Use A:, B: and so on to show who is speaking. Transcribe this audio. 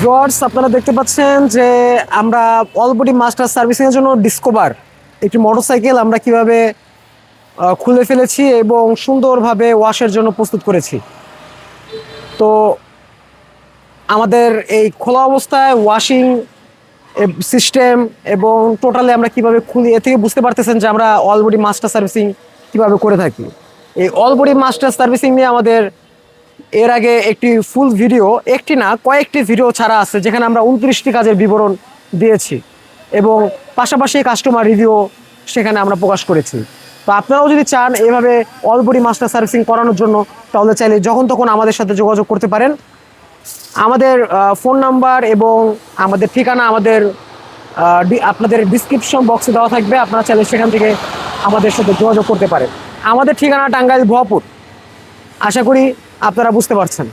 A: Viewers, আপনারা দেখতে পাচ্ছেন যে আমরা অলবডি মাস্টার সার্ভিসিং এর জন্য ডিসকভার একটি মোটরসাইকেল আমরা কীভাবে খুলে ফেলেছি এবং সুন্দরভাবে ওয়াশের জন্য প্রস্তুত করেছি। তো আমাদের এই খোলা অবস্থায় ওয়াশিং সিস্টেম এবং টোটালে আমরা কীভাবে খুলি, এ থেকে বুঝতে পারতেছেন যে আমরা অলবডি মাস্টার সার্ভিসিং কীভাবে করে থাকি। এই অলবডি মাস্টার সার্ভিসিং নিয়ে আমাদের এর আগে একটি ফুল ভিডিও একটি না, কয়েকটি ভিডিও ছাড়া আছে, যেখানে আমরা উনত্রিশটি কাজের বিবরণ দিয়েছি এবং পাশাপাশি কাস্টমার রিভিউ সেখানে আমরা প্রকাশ করেছি। তো আপনারাও যদি চান এভাবে অলবডি মাস্টার সার্ভিসিং করানোর জন্য, তাহলে চাইলে যখন তখন আমাদের সাথে যোগাযোগ করতে পারেন। আমাদের ফোন নাম্বার এবং আমাদের ঠিকানা আমাদের আপনাদের ডিসক্রিপশন বক্সে দেওয়া থাকবে। আপনারা চাইলে সেখান থেকে আমাদের সাথে যোগাযোগ করতে পারেন। আমাদের ঠিকানা টাঙ্গাইল ভুয়াপুর। আশা করি আপনারা বুঝতে পারছেন।